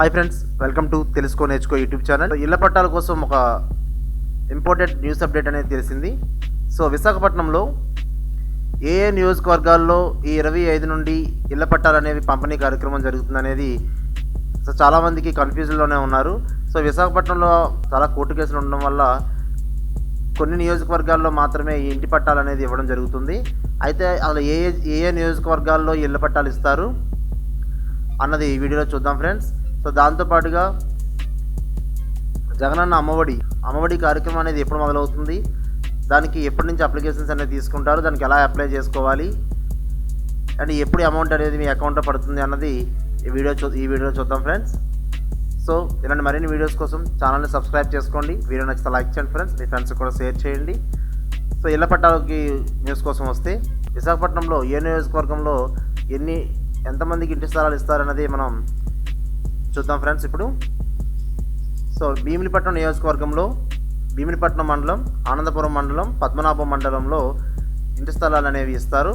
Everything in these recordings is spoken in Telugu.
హాయ్ ఫ్రెండ్స్ వెల్కమ్ టు తెలుసుకో నేర్చుకో యూట్యూబ్ ఛానల్ ఇళ్ళ పట్టాల కోసం ఒక ఇంపార్టెంట్ న్యూస్ అప్డేట్ అనేది తెలిసింది. సో విశాఖపట్నంలో ఏ ఏ నియోజకవర్గాల్లో ఈ ఇరవై ఐదు నుండి ఇళ్ళ పట్టాలు అనేవి పంపిణీ కార్యక్రమం జరుగుతుందనేది సో చాలామందికి కన్ఫ్యూజన్లోనే ఉన్నారు. సో విశాఖపట్నంలో చాలా కోర్టు కేసులు ఉండడం వల్ల కొన్ని నియోజకవర్గాల్లో మాత్రమే ఈ ఇంటి పట్టాలు అనేది ఇవ్వడం జరుగుతుంది. అయితే అసలు ఏ ఏ నియోజకవర్గాల్లో ఇళ్ళ పట్టాలు ఇస్తారు అన్నది ఈ వీడియోలో చూద్దాం ఫ్రెండ్స్ సో దాంతోపాటుగా జగనన్న అమ్మఒడి అమ్మఒడి కార్యక్రమం అనేది ఎప్పుడు మొదలవుతుంది? దానికి ఎప్పటి నుంచి అప్లికేషన్స్ అనేది తీసుకుంటారు? దానికి ఎలా అప్లై చేసుకోవాలి? అండ్ ఎప్పుడు అమౌంట్ అనేది మీ అకౌంట్లో పడుతుంది అన్నది ఈ వీడియో చూ ఈ వీడియోలో చూద్దాం ఫ్రెండ్స్. సో ఇలాంటి మరిన్ని వీడియోస్ కోసం ఛానల్ని సబ్స్క్రైబ్ చేసుకోండి. వీడియో నచ్చితే లైక్ చేయండి ఫ్రెండ్స్. మీ ఫ్రెండ్స్ కూడా షేర్ చేయండి. సో ఇళ్ళ పట్టాలకి న్యూస్ కోసం వస్తే విశాఖపట్నంలో ఏ నియోజకవర్గంలో ఎన్ని ఎంతమందికి ఇంటి స్థలాలు ఇస్తారన్నది మనం చూద్దాం ఫ్రెండ్స్ ఇప్పుడు. సో భీమిలిపట్నం నియోజకవర్గంలో భీమిలిపట్నం మండలం ఆనందపురం మండలం పద్మనాభం మండలంలో ఇంటి స్థలాలు అనేవి ఇస్తారు.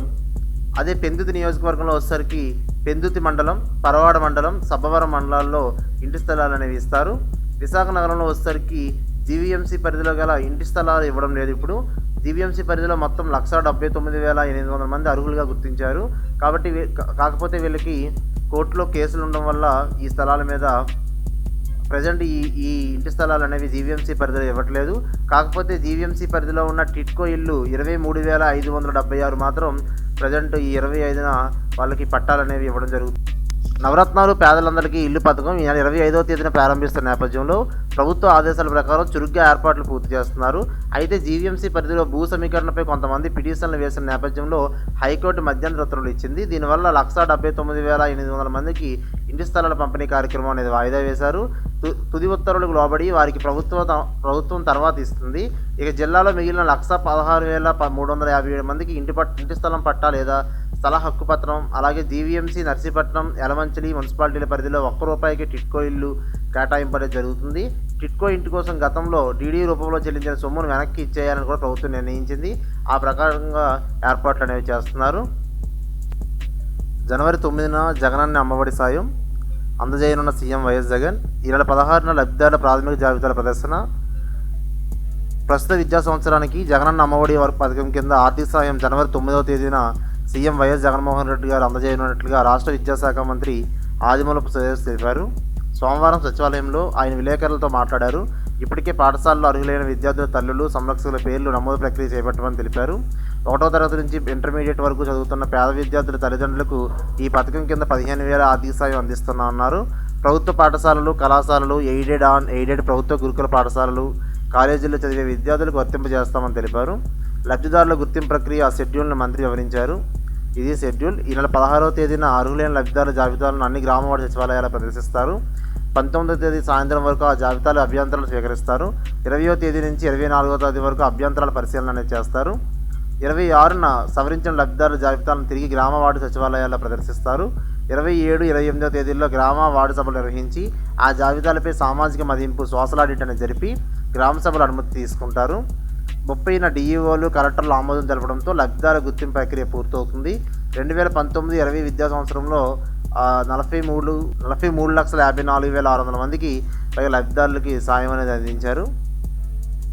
అదే పెందుతి నియోజకవర్గంలో వచ్చేసరికి పెందుతి మండలం పరవాడ మండలం సబ్బవరం మండలాల్లో ఇంటి స్థలాలు అనేవి ఇస్తారు. విశాఖ నగరంలో వచ్చేసరికి జీవీఎంసీ పరిధిలో గల ఇంటి స్థలాలు ఇవ్వడం లేదు ఇప్పుడు. జీవీఎంసీ పరిధిలో మొత్తం లక్ష డెబ్బై తొమ్మిది వేల ఎనిమిది వందల మంది అర్హులుగా గుర్తించారు. కాబట్టి కాకపోతే వీళ్ళకి కోర్టులో కేసులు ఉండడం వల్ల ఈ స్థలాల మీద ప్రజెంట్ ఈ ఈ ఇంటి స్థలాలు అనేవి జీవీఎంసీ పరిధిలో ఇవ్వట్లేదు. కాకపోతే జీవీఎంసీ పరిధిలో ఉన్న టిట్కో ఇల్లు ఇరవై మూడు వేల ఐదు వందల డెబ్బై ఆరు మాత్రం ప్రజెంట్ ఈ ఇరవై ఐదున వాళ్ళకి పట్టాలు అనేవి ఇవ్వడం జరుగుతుంది. నవరత్నాలు పేదలందరికీ ఇల్లు పథకం ఈ నెల ఇరవై ఐదో తేదీన ప్రారంభిస్తున్న నేపథ్యంలో ప్రభుత్వ ఆదేశాల ప్రకారం చురుగ్గా ఏర్పాట్లు పూర్తి చేస్తున్నారు. అయితే జీవీఎంసీ పరిధిలో భూ సమీకరణపై కొంతమంది పిటిషన్లు వేసిన నేపథ్యంలో హైకోర్టు మధ్యంతర ఉత్తర్వులు ఇచ్చింది. దీనివల్ల లక్ష డెబ్బై తొమ్మిది వేల ఎనిమిది వందల మందికి ఇంటి స్థలాల పంపిణీ కార్యక్రమం అనేది వాయిదా వేశారు. తు- తుది ఉత్తర్వులకు లోబడి వారికి ప్రభుత్వ త- ప్రభుత్వం తర్వాత ఇస్తుంది. ఇక జిల్లాలో మిగిలిన లక్ష పదహారు వేల మూడు వందల యాభై ఏడు మందికి ఇంటి పట్ ఇంటి స్థలం పట్టా లేదా స్థల హక్కు పత్రం అలాగే జీవీఎంసీ నర్సీపట్నం యలమంచిలి మున్సిపాలిటీల పరిధిలో ఒక్క రూపాయికి టిట్కో ఇల్లు కేటాయింపడం జరుగుతుంది. టిట్కో ఇంటి కోసం గతంలో డీడీ రూపంలో చెల్లించిన సొమ్మును వెనక్కి ఇచ్చేయాలని కూడా ప్రభుత్వం నిర్ణయించింది. ఆ ప్రకారంగా ఏర్పాట్లు అనేవి చేస్తున్నారు. జనవరి తొమ్మిదిన జగనన్న అమ్మఒడి సాయం. అందజేయనున్న సీఎం వైఎస్ జగన్. ఈ నెల పదహారున లబ్ధిదారుల ప్రాథమిక జాబితాల ప్రదర్శన. ప్రస్తుత విద్యా సంవత్సరానికి జగనన్న అమ్మఒడి వర్క్ పథకం కింద ఆర్థిక సాయం జనవరి తొమ్మిదవ తేదీన సీఎం వైఎస్ జగన్మోహన్ రెడ్డి గారు అందజేయనున్నట్లుగా రాష్ట్ర విద్యాశాఖ మంత్రి ఆదిమూలపు సురేష్ తెలిపారు. సోమవారం సచివాలయంలో ఆయన విలేకరులతో మాట్లాడారు. ఇప్పటికే పాఠశాలలో అర్హులైన విద్యార్థుల తల్లులు సంరక్షకుల పేర్లు నమోదు ప్రక్రియ చేపట్టమని తెలిపారు. ఒకటో తరగతి నుంచి ఇంటర్మీడియట్ వరకు చదువుతున్న పేద విద్యార్థుల తల్లిదండ్రులకు ఈ పథకం కింద పదిహేను వేల ఆర్థిక సాయం అందిస్తున్నామన్నారు ప్రభుత్వ పాఠశాలలు కళాశాలలు ఎయిడెడ్ ఆన్ ఎయిడెడ్ ప్రభుత్వ గురుకుల పాఠశాలలు కాలేజీల్లో చదివే విద్యార్థులకు వర్తింపజేస్తామని తెలిపారు. లబ్ధిదారుల గుర్తింపు ప్రక్రియ షెడ్యూల్ను మంత్రి వివరించారు. ఇది షెడ్యూల్. ఈ నెల పదహారవ తేదీన అర్హులైన లబ్ధిదారుల జాబితాలను అన్ని గ్రామ వార్డు సచివాలయాలు ప్రదర్శిస్తారు. పంతొమ్మిదవ తేదీ సాయంత్రం వరకు ఆ జాబితాలో అభ్యంతరాలు స్వీకరిస్తారు. ఇరవయో తేదీ నుంచి ఇరవై నాలుగో తేదీ వరకు అభ్యంతరాల పరిశీలన అనేది చేస్తారు. ఇరవై ఆరున సవరించిన లబ్ధిదారుల జాబితాలను తిరిగి గ్రామ వార్డు సచివాలయాల్లో ప్రదర్శిస్తారు. ఇరవై ఏడు ఇరవై ఎనిమిదో తేదీల్లో గ్రామ వార్డు సభలు నిర్వహించి ఆ జాబితాలపై సామాజిక మదింపు సోషల్ ఆడిట్ అనేది జరిపి గ్రామ సభలు అనుమతి తీసుకుంటారు. ముప్పైన డిఈఓలు కలెక్టర్లు ఆమోదం తెలపడంతో లబ్ధిదారుల గుర్తింపు ప్రక్రియ పూర్తవుతుంది. రెండు వేల పంతొమ్మిది ఇరవై విద్యా సంవత్సరంలో నలభై మూడు నలభై మూడు లక్షల యాభై నాలుగు వేల ఆరు వందల మందికి పైగా లబ్ధిదారులకి సాయం అనేది అందించారు.